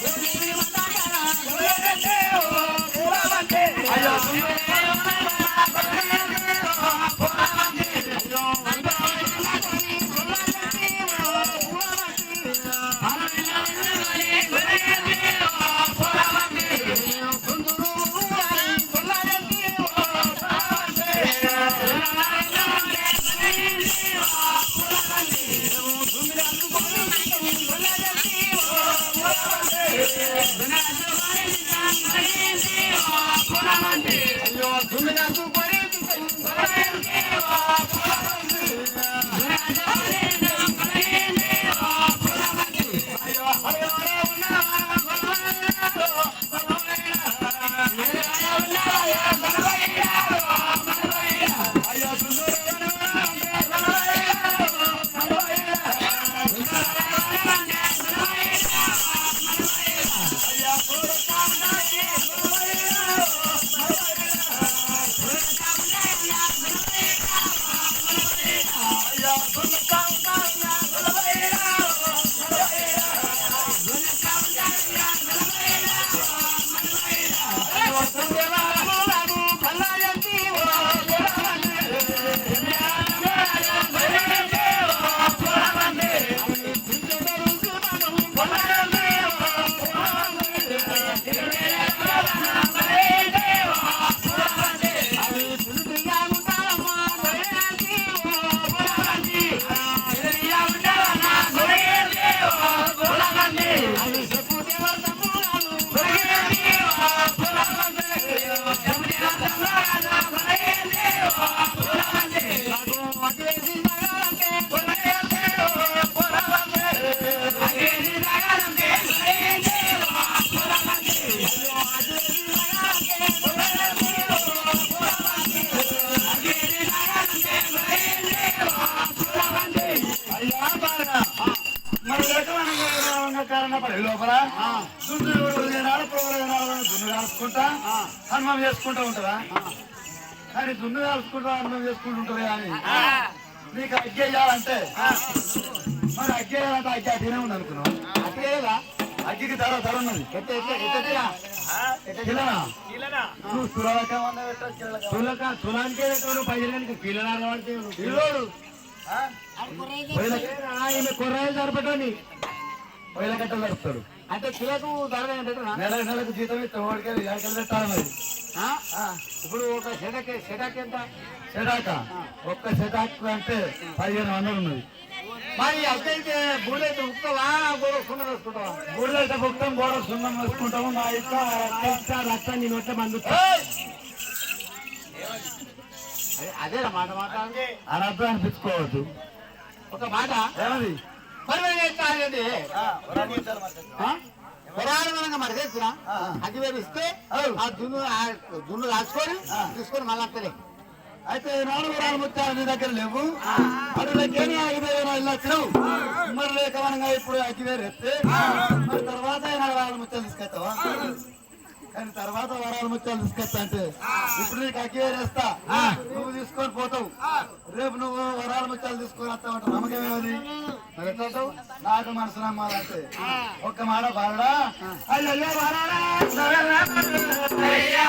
one. সোনা মান্ডি আইও তুমি না সুপারি అయ్యా హనుమం చేసుకుంటా ఉంటుందా? కానీ దున్ను కాల్చుకుంటా హనుమం చేసుకుంటూ ఉంటుంది కానీ నీకు అగ్గేయాలంటే మరి అగ్గేయాలంటే అగ్గి అగ్గినే ఉంది అనుకున్నావు. అట్లేదా అగ్గికి ధర ధర ఉన్నది. నువ్వు. తులక తులానికే పైసలు పిల్లలు ఈమె కుర్రాయిలు సరిపెట్టండి పొయ్యిల కట్టలు నడుపుతాడు అంటే తులకు ధర నెల నెలకు జీతం ఇస్తాం వాడికి మరి. ఇప్పుడు ఒక సెటక్ సెటక్ ఎంత? సెటాక ఒక్క సెటాక్ అంటే పదిహేను వందలు ఉన్నది. మరి అక్కడికి బూలైతే ఉత్తవా గోడ సున్న వేసుకుంటావా? అయితే భుక్తం గోడ సున్నం వేసుకుంటాము. మా ఇంకా రక్తం నీ నోట్ల మందు అదే మాట మాట అనర్థం అనిపించుకోవద్దు. ఒక మాట? ఏమది? పురాణంగా మరి తెచ్చిన అది వేరు ఇస్తే ఆ దున్ను ఆ దున్ను రాసుకొని తీసుకొని మళ్ళీ అత్తలే అయితే నాలుగు రాళ్ళు ముత్యాలు నీ దగ్గర లేవు. అడుగులకేమి ఐదు వేల ఇల్లు వచ్చినావు మరి లేకమనగా ఇప్పుడు అగ్గివేరు ఎత్తే మరి తర్వాత నాలుగు ముత్యాలు తీసుకొస్తావా కానీ తర్వాత వరాల ముత్యాలు తీసుకొస్తా అంటే ఇప్పుడు నీకు అగ్గివేరు వేస్తా నువ్వు తీసుకొని పోతావు. రేపు నువ్వు వరాల ముత్యాలు తీసుకొని వస్తావు అంటే నమ్మకమేమది మరి ఎట్లా అంటావు? నాకు మనసు నమ్మాలంటే ఒక్క మాట బాలడా అయ్యో బాలడా అయ్యో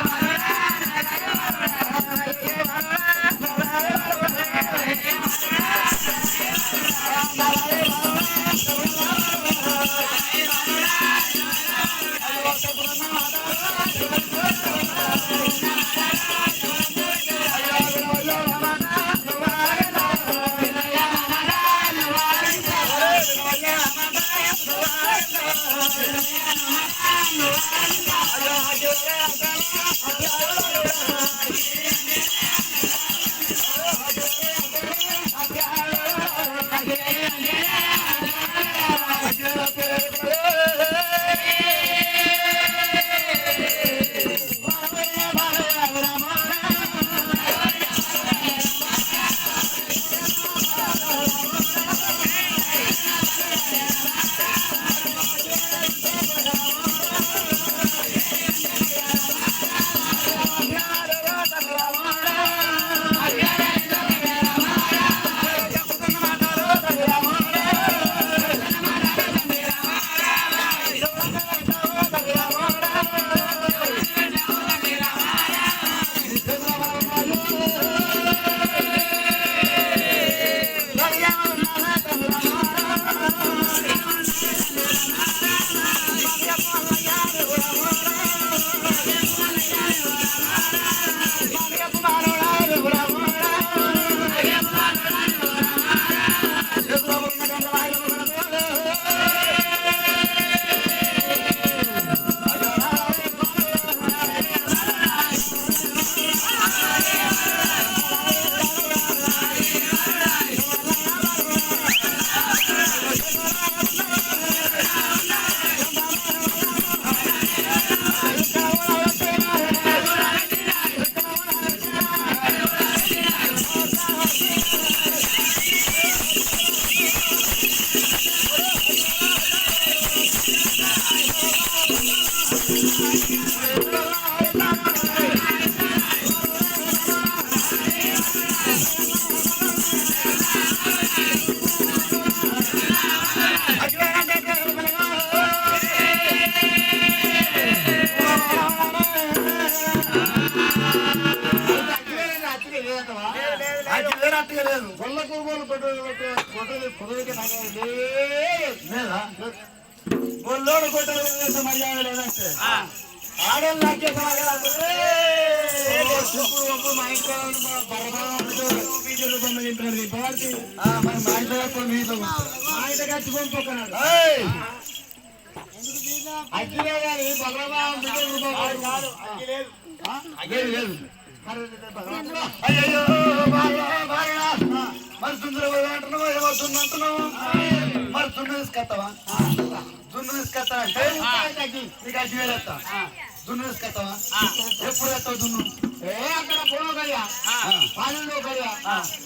కొట్టు కొట్టు కుదరికి నాకు లేదా? గొల్లోడు కొట్టలు మర్యాద లేదంటే. ఆడలు నాకేసే మర్యాద ఇప్పుడు ఒప్పుడు మా ఇంట్లో ఆ, మరి మా ఇంట్లో ఎక్కువ మీతో కూర్చో. మా ఇంటికి వచ్చి పంపుకున్నాడు ఏయ్! అగ్గిలే గాని బలరామా కాదు అగ్గి లేదు. ఆ? లేదు. అయ్యో మరి బలరామా. సుందర అంటున్నావు ఏమో సున్ను అంటున్నావు మరి అంటే నీకు అడ్డు దున్ను ఎప్పుడు దున్ను ఏ అక్కడ పొలం కడియా పాలెంలో కడియా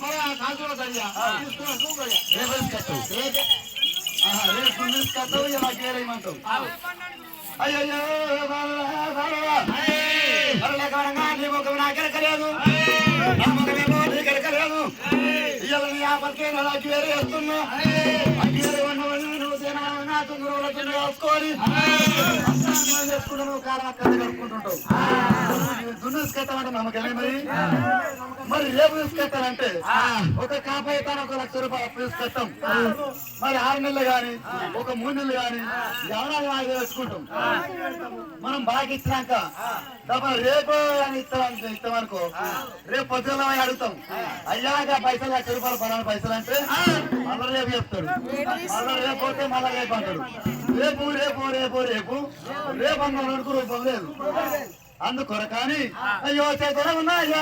మరి కడియా కడియా రేపు రేపు బాగా మరలకవరంగా నీ ముఖం నాకెరకలేదు నా ముఖమేమో నీకెరకలేదు ఇవాళ నీ ఆపరికే నా అగ్గి వేరే వేస్తున్నా. రాసుకొని చేసుకుంటూ నువ్వు కారం కలుపుకుంటుంటావు. దున్ను తీసుకెత్తామంటే నమ్మకమే మరి? మరి రేపు తీసుకెత్తానంటే ఒక కాపాయి తాను ఒక లక్ష రూపాయలు అప్పు తీసుకెత్తాం మరి ఆరు నెలలు గాని ఒక మూడు నెలలు గాని ఎవరాలు వాయిదా వేసుకుంటాం మనం బాగా ఇచ్చినాక రేపు అని ఇస్తాం ఇస్తామనుకో రేపు పొద్దున అడుగుతాం. అయ్యాక పైసలు లక్ష రూపాయలు పలానా పైసలు అంటే మళ్ళీ రేపు చెప్తాడు. మళ్ళీ రేపు పోతే మళ్ళా రేపు అంటాడు రేపు రేపు రేపు రేపు. రేపు అన్న వరకు రూపం లేదు అందుకొరకని అయ్యో చేతుల ఉన్నాయా?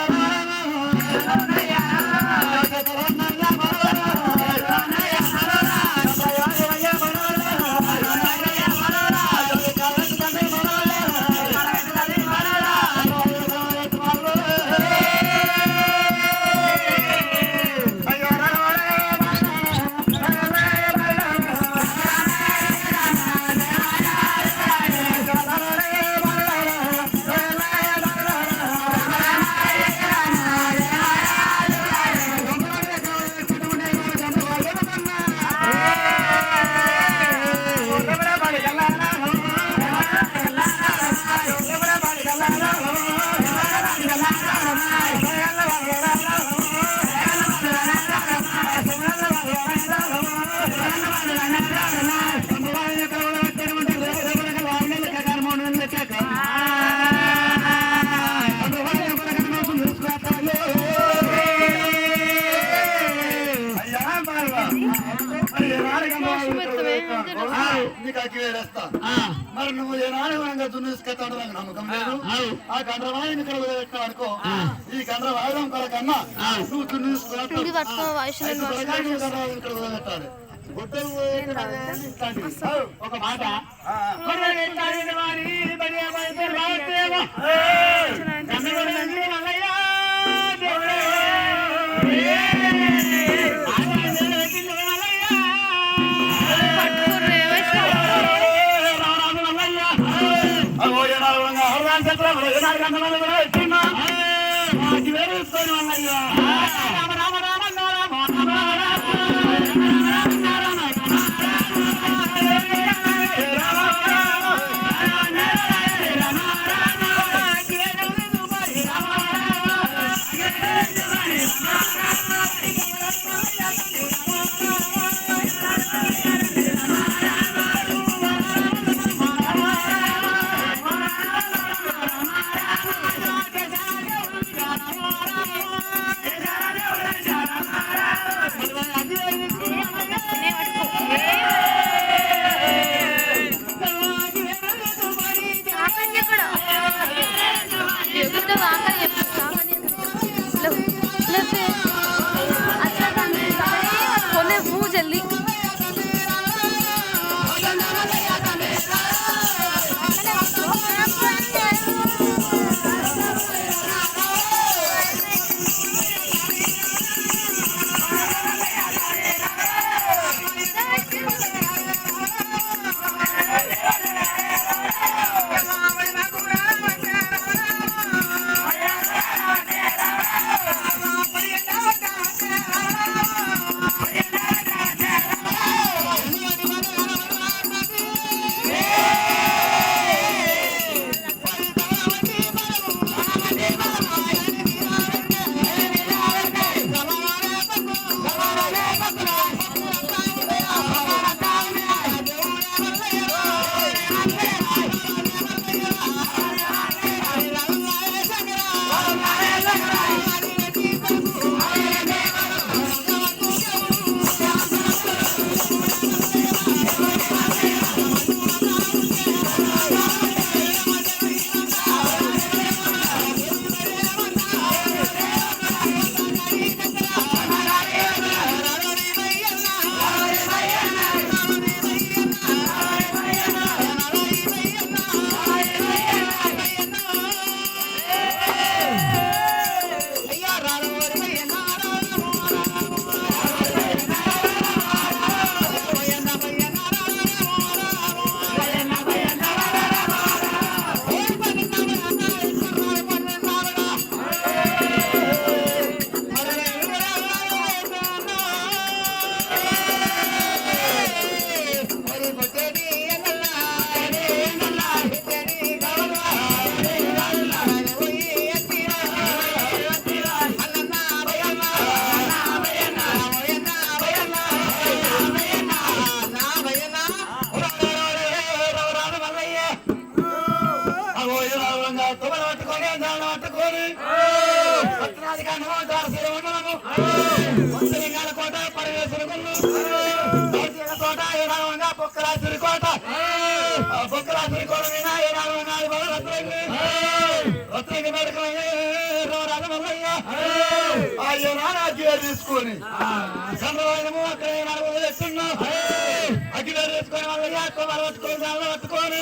మనగా దున్నేసుకెత్తాడు నాకు నమ్మకం లేదు. ఆ గండ్రవాయిని ఇక్కడ అనుకో. ఈ కొరకన్నా నువ్వు వయసులో ఇక్కడ. ఒక మాట. Venga. కోట కోట ఈ రావంగా కోట ఆ కోట మీద ఈ రావంగా బల రత్నంగి రత్నంగి పెట్టుకొని రారాజు అయ్యో తీసుకొని చంద్రబాబు అక్కడ నలుగురు అగ్గిలో తీసుకొని వాళ్ళు కొమ్మలు పట్టుకొని పట్టుకొని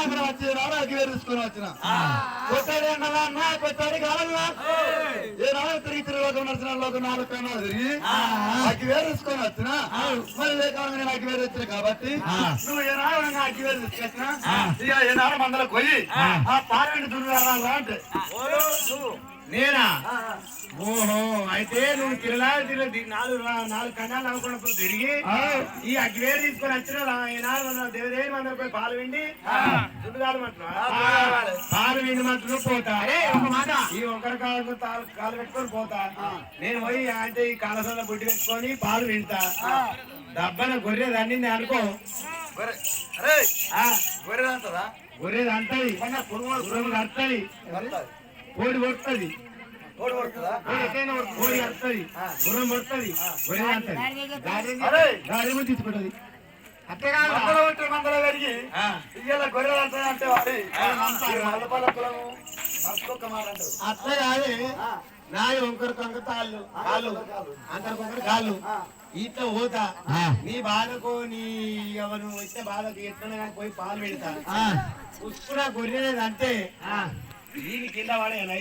పోయినా. రారాని అక్కడ వచ్చి రారాకి వేరుసుకొని వచ్చిన కొట్టాడు ఎండలా అన్న కొట్టాడు కావాలన్నా ఏ రాడు తిరిగి తిరిగి లోకం నడిచిన లోకం నాలుగు కన్నా తిరిగి అగ్గి వేరేసుకొని వచ్చిన. మరి లేకుండా నేను వేరు వచ్చిన కాబట్టి నువ్వు ఏ నాడు అగ్గి వేరు తీసుకొచ్చిన? ఇక ఏ నాడు మందల కొయ్యి. ఆ. పారెండు దుర్గా అంటే. నేనా? ఓహో అయితే నువ్వు తిరలా నాలుగు నాలుగు కన్నాలు అనుకున్నప్పుడు తిరిగి ఈ అగ్గివేరు తీసుకొని వచ్చిన ఈనాడు దేవదేవి మందరం పోయి పాలు విండి పాలు విండి మాత్రం పోతా. ఒక మాట. ఈ ఒకరి కాలు కాలు పెట్టుకొని పోతా. నేను పోయి అంటే ఈ కాలసంలో బుడ్డి పెట్టుకొని పాలు వింటా డబ్బన గొర్రె దండింది అనుకో. ఆ, గొర్రె అంటదా గొర్రెది అంటది కడుతుంది కోడి కొడుతుంది కోడి కడుతుంది గుర్రం అరే. గాడి తీసుకుంటది. మందల ఉంటే మందల పెరిగి ఇయ్యాల గొర్రెలు అంటారు అంటే వాడి మల్లపల్ల కులము మరొక మాట అంటారు. అట్లా కాదే. నాయి ఒకరి కొంక తాళ్ళు. కాళ్ళు. అందరి కొంకరు కాళ్ళు. ఇట్లా పోతా. నీ బాధకు నీ ఎవరు వచ్చే బాధకు ఎట్లా పోయి పాలు పెడతా. ఉసుకున గొర్రెలేదు అంటే దీని కింద పడేయాలి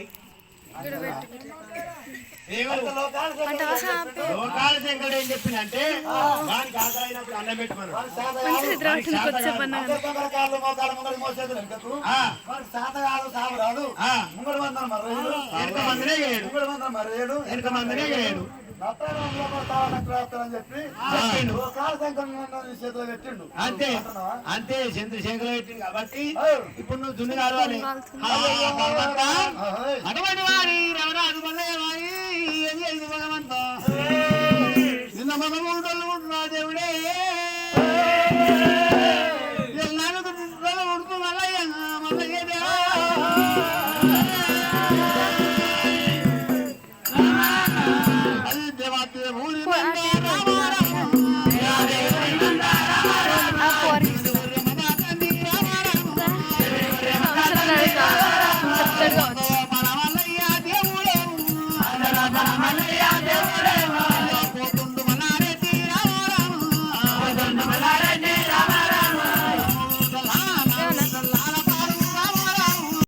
లోకాల శంకరుడు ఏం చెప్పిందంటే వానికి ఆకలి అయినప్పుడు అన్నం కానీ. కాళ్ళు మోకాలు ముంగడి మోసేది. ముంగడి వందన మర్రేడు. వెనక మందినే చేయడు ముంగడి వందన మర్రేడు. వెనక మందినే చేయడు చెప్పి చేతిలో పెట్టిండు. అంతే? అంతే చంద్రశేఖర్ కాబట్టి. ఇప్పుడు నువ్వు దున్ను కావాలి. అటువంటి వారి మల్లయ్య నిన్న ఉంటున్నా దేవుడే.